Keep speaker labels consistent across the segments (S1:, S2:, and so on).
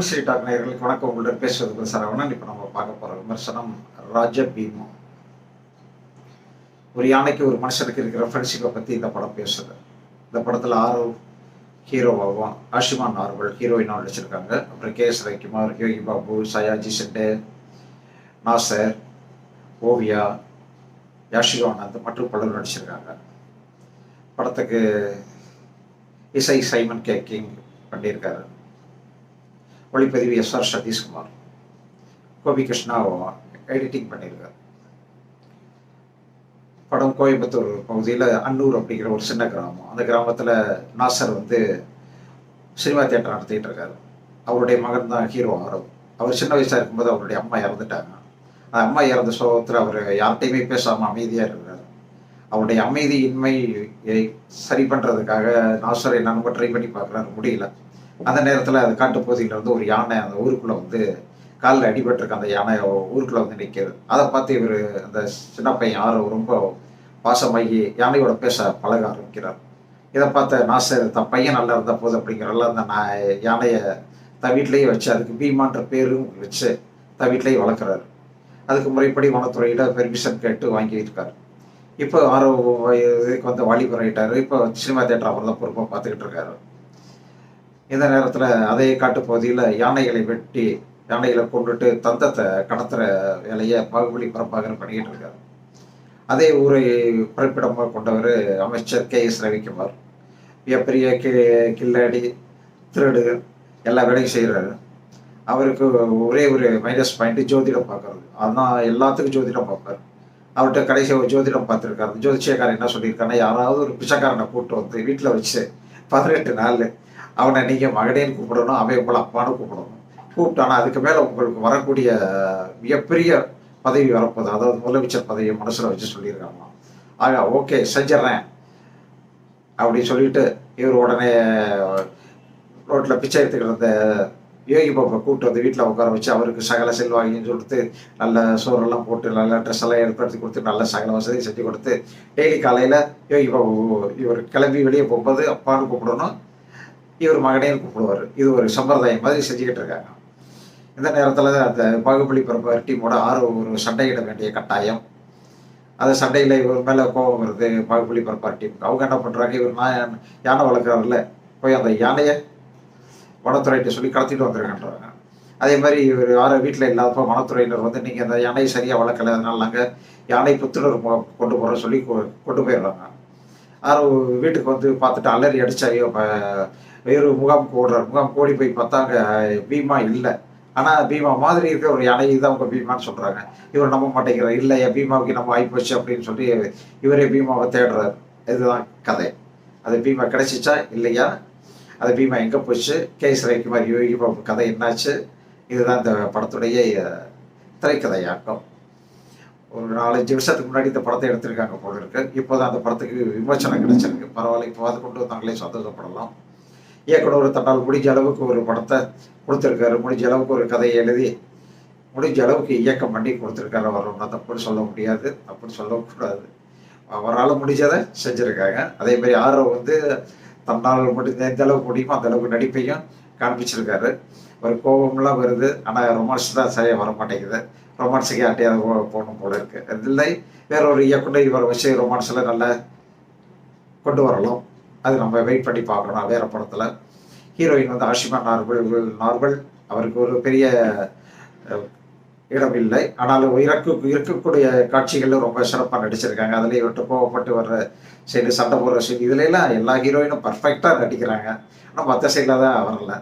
S1: Tamil talk நேர்களுக்கு வணக்கம். உங்களுடன் பேசுவதற்கு சரவணன். இப்போ நம்ம பார்க்க போகிற விமர்சனம் ராஜ பீமம் ஒரு யானைக்கு ஒரு மனுஷனுக்கு இருக்கிற ஃப்ரெண்ட்ஷிப்பை பற்றி இந்த படம் பேசுது. இந்த படத்தில் ஆரோ ஹீரோவாகவும் ஆஷிமான் நார்வல் ஹீரோயினாக நடிச்சிருக்காங்க. அப்புறம் கே எஸ் ரவிக்குமார் யோகி பாபு சயாஜி செட்டு நாசர் ஓவியா யாஷிகானந்த் மற்றும் பலரும் நடிச்சிருக்காங்க. படத்துக்கு இசை சைமன் கே கிங் பண்ணியிருக்காரு. ஒளிப்பதிவு S R Satishkumar. Gopi Krishna editing பண்ணியிருக்காரு படம் கோயம்புத்தூர் பகுதியில் அன்னூர் அப்படிங்கிற ஒரு சின்ன கிராமம். அந்த கிராமத்தில் நாசர் வந்து சினிமா தியேட்டர் நடத்திட்டு இருக்காரு. அவருடைய மகன் தான் ஹீரோ ஆரவ். அவர் சின்ன வயசாக இருக்கும்போது அவருடைய அம்மா இறந்துட்டாங்க. அந்த அம்மா இறந்த சோகத்தில் அவர் யார்கிட்டையுமே பேசாமல் அமைதியாக இருக்கிறார் அவருடைய அமைதியின்மையை சரி பண்ணுறதுக்காக நாசர் என்னென்ன ட்ரை பண்ணி பார்க்குறாரு. முடியல. அந்த நேரத்தில் அது காட்டுப்பகுதியில் இருந்து ஒரு யானை அந்த ஊருக்குள்ளே வந்து காலில் அடிபட்டிருக்க அந்த யானை ஊருக்குள்ளே வந்து நிற்கிறது அதை பார்த்து இவர் அந்த சின்ன பையன் யாரோ ரொம்ப பாசமாகி யானையோட பேச பழக ஆரம்பிக்கிறார். இதை பார்த்த நாசர் தன் பையன் நல்லா இருந்த போது அப்படிங்கிறல அந்த நான் யானையை தன் வீட்டிலேயே வச்சு அதுக்கு பீமான்ற பேரும் வச்சு தன் வீட்டிலேயே வளர்க்குறாரு. அதுக்கு முறைப்படி வனத்துறையில் பெர்மிஷன் கேட்டு வாங்கியிருக்காரு. இப்போ ஆரோ இதுக்கு வந்து வாலிபர் ஆகிட்டார் இப்போ சினிமா தேட்டர் அவர் தான் பொறுப்பாக பார்த்துக்கிட்டு இருக்காரு. இந்த நேரத்தில் அதே காட்டு பகுதியில் யானைகளை வெட்டி யானைகளை கொண்டுட்டு தந்தத்தை கடத்துகிற வேலையை பாகுபலி பரப்பாகர் பண்ணிக்கிட்டு இருக்கார். அதே ஊரை பிறப்பிடமாக கொண்டவர் அமைச்சர் கே எஸ் ரவிக்குமார். மிகப்பெரிய கி கில்லாடி திருடு எல்லா வேலையும் செய்கிறாரு அவருக்கு ஒரே ஒரு மைனஸ் பாயிண்ட் ஜோதிடம் பார்க்கறது அதான் எல்லாத்துக்கும் ஜோதிடம் பார்ப்பார் அவர்கிட்ட கடைசி ஒரு ஜோதிடம் பார்த்துருக்காரு. ஜோதிஷக்காரன் என்ன சொல்லியிருக்காருன்னா யாராவது ஒரு பிச்சைக்காரனை கூப்பிட்டு வந்து வீட்டில் வச்சு பதினெட்டு நாள் அவனை நீங்கள் மகனேன்னு கூப்பிடணும் அவன் உங்களை அப்பான்னு கூப்பிடணும். கூப்பிட்டானா அதுக்கு மேலே உங்களுக்கு வரக்கூடிய மிகப்பெரிய பதவி வரப்போகுது. அதாவது முதலமைச்சர் பதவியை மனசில் வச்சு சொல்லியிருக்காங்க ஆக ஓகே செஞ்சிட்றேன். அப்படின்னு சொல்லிட்டு இவர் உடனே ரோட்டில் பிச்சை எடுத்துக்கிட்டு இருந்த யோகி பாப்பா கூப்பிட்டு வந்து வீட்டில் உட்கார வச்சு அவருக்கு சகல செல்வாகின்னு சொல்லிட்டு நல்ல சோறெல்லாம் போட்டு நல்ல ட்ரெஸ் எல்லாம் ஏற்படுத்தி கொடுத்து நல்ல சகல வசதியும் செஞ்சு கொடுத்து டெய்லி காலையில் யோகி பாபு இவர் கிளம்பி வெளியே போகும்போது அப்பான்னு கூப்பிடணும் இவர் மகனையும் கூப்பிடுவார். இது ஒரு சம்பிரதாயம் மாதிரி செஞ்சுக்கிட்டு இருக்காங்க. இந்த நேரத்தில் அந்த பாகுபலி பிறப்பார் டீமோட ஆறு ஒரு சண்டையிட வேண்டிய கட்டாயம். அந்த சண்டையில் இவர் மேலே கோபம் வருது பாகுபலி பிறப்பார் டீமுக்கு அவங்க என்ன பண்ணுறாங்க இவர் நான் யானை வளர்க்குறாருல போய் அந்த யானையை வனத்துறையிட்ட சொல்லி கடத்திட்டு வந்திருக்கின்றாங்க அதே மாதிரி இவர் யாரும் வீட்டில் இல்லாதப்போ வனத்துறையினர் வந்து நீங்கள் அந்த யானையை சரியாக வளர்க்கல அதனால நாங்கள் யானை புத்துணர் கொண்டு போகிறோம் சொல்லி கொண்டு போயிடுறாங்க. யாரும் வீட்டுக்கு வந்து பார்த்துட்டு அலறி அடித்தாயோ வேறு முகாம் ஓடுறார். முகாம் கோடி போய் பார்த்தா அங்கே பீமா இல்லை. ஆனால் பீமா மாதிரி இருக்க ஒரு யானை தான் உங்கள் பீமான்னு சொல்கிறாங்க இவர் நம்ப மாட்டேங்கிறார். இல்லை என் பீமாவுக்கு நம்ம ஆகிப்போச்சு அப்படின்னு சொல்லி இவரே பீமாவை தேடுறார். இதுதான் கதை. அது பீமா கிடைச்சிச்சா? இல்லையா? அது பீமா எங்கே போச்சு? கே எஸ் ரவிக்குமார் யோகி பாபு கதை என்னாச்சு? இதுதான் இந்த படத்துடைய திரைக்கதையாக்கம் ஒரு நாலஞ்சு வருஷத்துக்கு முன்னாடி இந்த படத்தை எடுத்திருக்காங்க போல இருக்கு. இப்போதான் அந்த படத்துக்கு விமர்சனம் கிடைச்சிருக்கு. பரவாயில்ல இப்போ அதை கொண்டு வந்தாங்களே சந்தோஷப்படலாம். இயக்குனர் தன்னால் முடிஞ்ச அளவுக்கு ஒரு படத்தை கொடுத்துருக்காரு. முடிஞ்ச அளவுக்கு ஒரு கதையை எழுதி முடிஞ்ச அளவுக்கு இயக்கம் பண்ணி கொடுத்துருக்காரு அவர். ஒன்றும் தப்புன்னு சொல்ல முடியாது தப்புன்னு சொல்லக்கூடாது. அவரால் முடிஞ்சதை செஞ்சுருக்காங்க. அதே மாதிரி ஆர்வம் வந்து தன்னால் முடிஞ்ச எந்த அளவுக்கு முடியுமோ அந்த அளவுக்கு நடிப்பையும் காண்பிச்சிருக்காரு. ஒரு கோபம்லாம் வருது. ஆனால் ரொமான்ஸ் தான் சரியாக வர மாட்டேங்குது ரொமான்ஸுக்கு யார்ட்டையாவது போகணும் போல இருக்கு. இல்லை வேற ஒரு இயக்குனர் இவரை வச்சு ரொமான்ஸில் நல்லா கொண்டு வரலாம். அது நம்ம வெயிட் பண்ணி பார்க்கணும். வேற படத்தில் ஹீரோயின் வந்து ஆஷிமா நார்வல் நார்வல் அவருக்கு ஒரு பெரிய இடம் இல்லை ஆனாலும் இறக்கு இருக்கக்கூடிய காட்சிகளில் ரொம்ப சிறப்பாக நடிச்சிருக்காங்க. அதில் இவர்கிட்ட கோவப்பட்டு வர்ற சைடு சண்டை போடுற சைடு இதுலலாம் எல்லா ஹீரோயினும் பர்ஃபெக்டாக நடிக்கிறாங்க. ஆனால் மற்ற சைடில் தான் வரல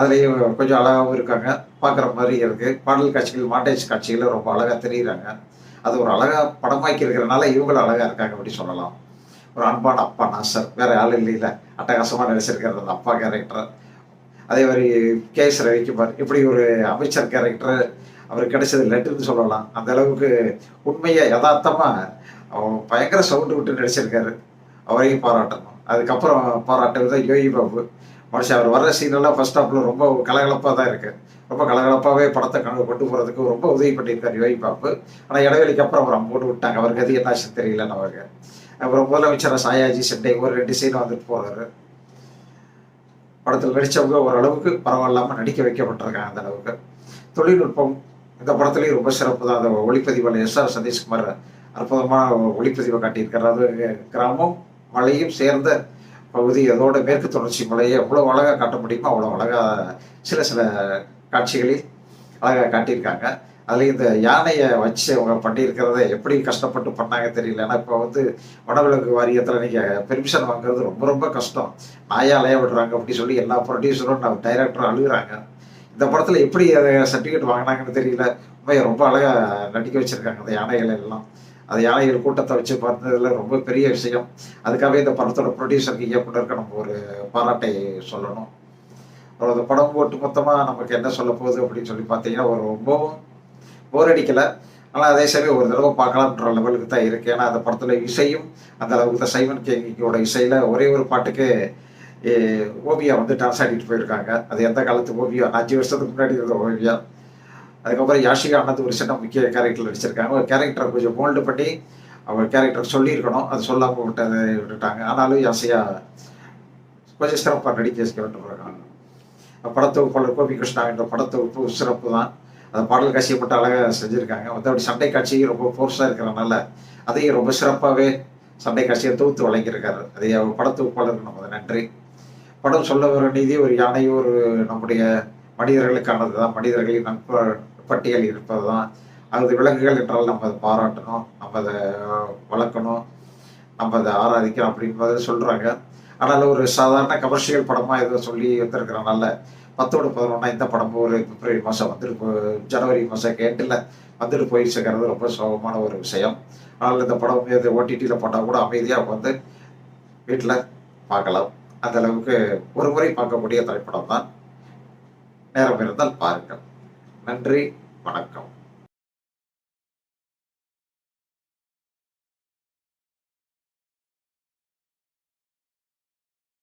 S1: அதுலேயும் கொஞ்சம் அழகாகவும் இருக்காங்க. பார்க்குற மாதிரி இருக்குது பாடல் காட்சிகள் மாண்டேஜ் காட்சிகளும் ரொம்ப அழகாக தெரியுறாங்க. அது ஒரு அழகாக படமாக்கி இருக்கிறனால இவங்களும் அழகாக இருக்காங்க அப்படி சொல்லலாம். ஒரு அன்பான அப்பா நாசர். வேற ஆள் இல்லையில. அட்டகாசமாக நடிச்சிருக்கிறது அந்த அப்பா கேரக்டர் அதே மாதிரி கே எஸ் ரவிக்குமார். இப்படி ஒரு அமைச்சர் கேரக்டர் அவர் கிடைச்சது லெட்டர்னு சொல்லலாம். அந்த அளவுக்கு உண்மையை யதார்த்தமாக அவர் பயங்கர சவுண்டு விட்டு நடிச்சிருக்காரு. அவரையும் பாராட்டணும். அதுக்கப்புறம் பாராட்டுறது யோகி பாபு மனுஷன் அவர் வர்ற சீனெல்லாம் ஃபர்ஸ்ட் ஹாஃபில் ரொம்ப கலகலப்பாக தான் இருக்குது ரொம்ப கலகலப்பாகவே படத்தை கணக்கு கொண்டு போகிறதுக்கு ரொம்ப உதவி பண்ணியிருக்காரு யோகி பாபு. ஆனால் இடைவெளிக்கு அப்புறம் அவர் போட்டு விட்டாங்க. அவருக்கு அது என்னாச்சுன்னு தெரியல நமக்கு அப்புறம் முதலமைச்சர் சாயாஜி செட்டை ஒரு ரெண்டு சீன் வந்துட்டு போகிறாரு படத்தில் நடித்தவங்க ஓரளவுக்கு பரவாயில்லாமல் நடிக்க வைக்கப்பட்டிருக்காங்க அந்த அளவுக்கு. தொழில்நுட்பம் இந்த படத்துலேயும் ரொம்ப சிறப்பு தான் அந்த ஒளிப்பதிவில் எஸ் ஆர் சதீஷ்குமார் அற்புதமான ஒளிப்பதிவை காட்டியிருக்காரு. அது கிராமம் மலையும் சேர்ந்த பகுதி அதோட மேற்கு தொடர்ச்சி மலையை எவ்வளோ அழகாக காட்ட முடியுமோ அவ்வளோ அழகாக சில சில காட்சிகளில் அழகாக காட்டியிருக்காங்க. அதுலேயும் இந்த யானையை வச்சு அவங்க பண்ணியிருக்கிறத எப்படி கஷ்டப்பட்டு பண்ணாங்க தெரியல. ஏன்னா இப்போ வந்து வனவிலங்கு வாரியத்தில் நீங்கள் பெர்மிஷன் வாங்குறது ரொம்ப ரொம்ப கஷ்டம். நாயாலையே விடுறாங்க அப்படி சொல்லி எல்லா ப்ரொடியூசரும் நம்ம டைரக்டரும் அழுகுறாங்க. இந்த படத்தில் எப்படி அதை சர்டிஃபிகேட் வாங்கினாங்கன்னு தெரியல. உண்மையை ரொம்ப அழகாக நடிக்க வச்சுருக்காங்க அந்த யானைகள் எல்லாம். அந்த யானைகள் கூட்டத்தை வச்சு பார்த்ததுல ரொம்ப பெரிய விஷயம். அதுக்காகவே இந்த படத்தோட ப்ரொடியூசருக்கு இயக்குனருக்கு நம்ம ஒரு பாராட்டை சொல்லணும். அப்புறம் அந்த படம் போட்டு மொத்தமாக நமக்கு என்ன சொல்ல போகுது அப்படின்னு சொல்லி பார்த்தீங்கன்னா ஒரு ரொம்பவும் போர் அடிக்கலை. ஆனால் அதே சமயம் ஒரு தடவை பார்க்கலாம்ன்ற லெவலுக்கு தான் இருக்கு. ஏன்னா அந்த படத்தில் இசையும் அந்த அளவுக்கு தான் சைமன் கேங்கிக்கோட இசையில் ஒரே ஒரு பாட்டுக்கு ஓவியா வந்து டான்ஸ் ஆடிட்டு போயிருக்காங்க. அது எந்த காலத்து ஓவியா? அஞ்சு வருஷத்துக்கு முன்னாடி இருந்த ஓவியா அதுக்கப்புறம் யாஷிகா ஆனந்த் ஒரு சின்ன முக்கிய கேரக்டர் நடிச்சிருக்காங்க. ஒரு கேரக்டரை கொஞ்சம் மோல்டு பண்ணி அவர் கேரக்டர் சொல்லியிருக்கணும். அது சொல்லாமல் விட்டதை விட்டுட்டாங்க. ஆனாலும் யாசியா கொஞ்சம் சிறப்பாக நடிக்க விட்டுருக்காங்க படத்தொகுப்பாளர் கோபி கிருஷ்ணா என்ற படத்தொகுப்பு சிறப்பு தான். அந்த பாடல் காட்சியை மட்டும் அழகாக செஞ்சுருக்காங்க. மற்றபடி சண்டை காட்சியும் ரொம்ப ஃபோர்ஸாக இருக்கிறனால அதையும் ரொம்ப சிறப்பாகவே சண்டை காட்சியை தொகுத்து வழங்கியிருக்காரு. அதை அவர் படத்தொகுப்பாளருக்கு நமது நன்றி. படம் சொல்ல வர நீதி ஒரு யானை ஒரு நம்முடைய மனிதர்களுக்கானது தான். மனிதர்களின் நண்பர் பட்டியல் இருப்பது தான். அது விலங்குகள் என்றால் நம்ம அதை பாராட்டணும் நம்ம அதை வளர்க்கணும் நம்ம அதை ஆராதிக்கணும் அப்படின்றத சொல்கிறாங்க ஆனால் ஒரு சாதாரண கமர்ஷியல் படமாக ஏதோ சொல்லி வந்திருக்கிறனால பத்தோடு பதினொன்னா இந்த படமும் ஒரு பிப்ரவரி மாதம் வந்துட்டு போ- ஜனவரி மாதம் கேட்டில் வந்துட்டு போயிடுச்சுங்கிறது ரொம்ப சோகமான ஒரு விஷயம். ஆனால் இந்த படம் இது ஓடிடியில் போட்டால் கூட அமைதியாக வந்து வீட்டில் பார்க்கலாம். அந்த அளவுக்கு ஒரு முறை பார்க்கக்கூடிய திரைப்படம் தான் நேரம் இருந்தால் பாருங்கள். நன்றி வணக்கம்.